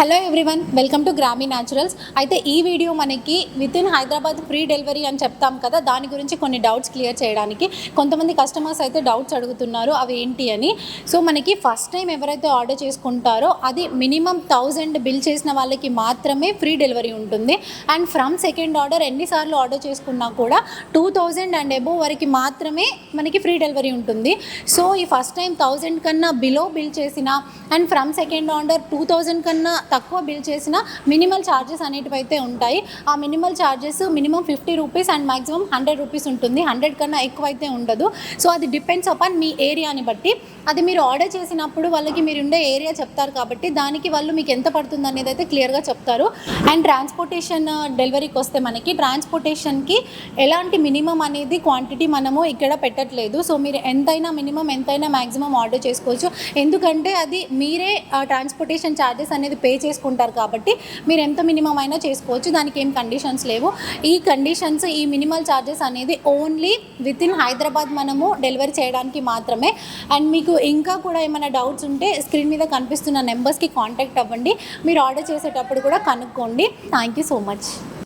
Hello everyone welcome to Grami Naturals అయితే ఈ video మనకి within Hyderabad free delivery అని చెప్తాం కదా దాని గురించి కొన్ని డౌట్స్ క్లియర్ చేయడానికి కొంతమంది కస్టమర్స్ అయితే డౌట్స్ అడుగుతున్నారు అవి ఏంటి అని. సో మనకి ఫస్ట్ టైం ఎవరైతే ఆర్డర్ చేసుకుంటారో అది మినిమం థౌజండ్ బిల్ చేసిన వాళ్ళకి మాత్రమే ఫ్రీ డెలివరీ ఉంటుంది. అండ్ ఫ్రమ్ సెకండ్ ఆర్డర్ ఎన్నిసార్లు ఆర్డర్ చేసుకున్నా కూడా టూ థౌజండ్ అండ్ అబోవ్ వరకు మాత్రమే మనకి ఫ్రీ డెలివరీ ఉంటుంది. సో ఈ ఫస్ట్ టైం థౌజండ్ కన్నా బిలో బిల్ చేసిన and from second order two thousand కన్నా తక్కువ బిల్ చేసిన మినిమల్ ఛార్జెస్ అనేటివైతే ఉంటాయి. ఆ minimal charges minimum fifty rupees and maximum hundred rupees ఉంటుంది. హండ్రెడ్ కన్నా ఎక్కువ అయితే ఉండదు. సో అది డిపెండ్స్ అపాన్ మీ ఏరియాని బట్టి. అది మీరు ఆర్డర్ చేసినప్పుడు వాళ్ళకి మీరు ఉండే ఏరియా చెప్తారు కాబట్టి దానికి వాళ్ళు మీకు ఎంత పడుతుంది అనేది అయితే క్లియర్గా చెప్తారు. అండ్ ట్రాన్స్పోర్టేషన్ డెలివరీకి వస్తే మనకి ట్రాన్స్పోర్టేషన్కి ఎలాంటి మినిమం అనేది క్వాంటిటీ మనము ఇక్కడ పెట్టట్లేదు. సో మీరు ఎంతైనా మినిమం ఎంతైనా మ్యాక్సిమం ఆర్డర్ చేసుకోవచ్చు. ఎందుకంటే అది మీరే uh, ట్రాన్స్పోర్టేషన్ ఛార్జెస్ అనేది పే చేసుకుంటారు కాబట్టి మీరు ఎంత మినిమం అయినా చేసుకోవచ్చు. దానికి ఏం కండిషన్స్ లేవు. ఈ కండిషన్స్ ఈ మినిమల్ ఛార్జెస్ అనేది ఓన్లీ విత్ ఇన్ హైదరాబాద్ మనము డెలివరీ చేయడానికి మాత్రమే. అండ్ మీకు మీకు ఇంకా కూడా ఏమైనా డౌట్స్ ఉంటే స్క్రీన్ మీద కనిపిస్తున్న నెంబర్స్కి కాంటాక్ట్ అవ్వండి. మీరు ఆర్డర్ చేసేటప్పుడు కూడా కనుక్కోండి. Thank you so much.